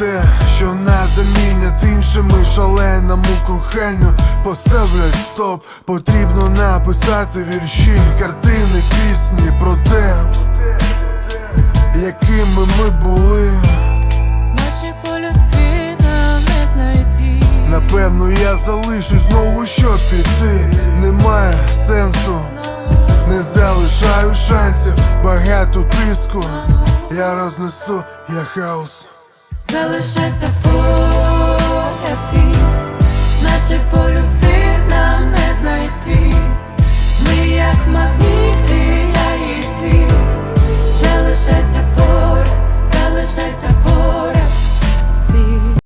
те, що нас замінять іншими шаленому коханню Поставлять стоп, потрібно написати вірші, картини, пісні про те, якими ми були. Наші полюси нам не знайти. Напевно, я залишусь знову, щоб піти. Немає шансів, багато тиску. Я рознесу, я хаос. Залишайся поряд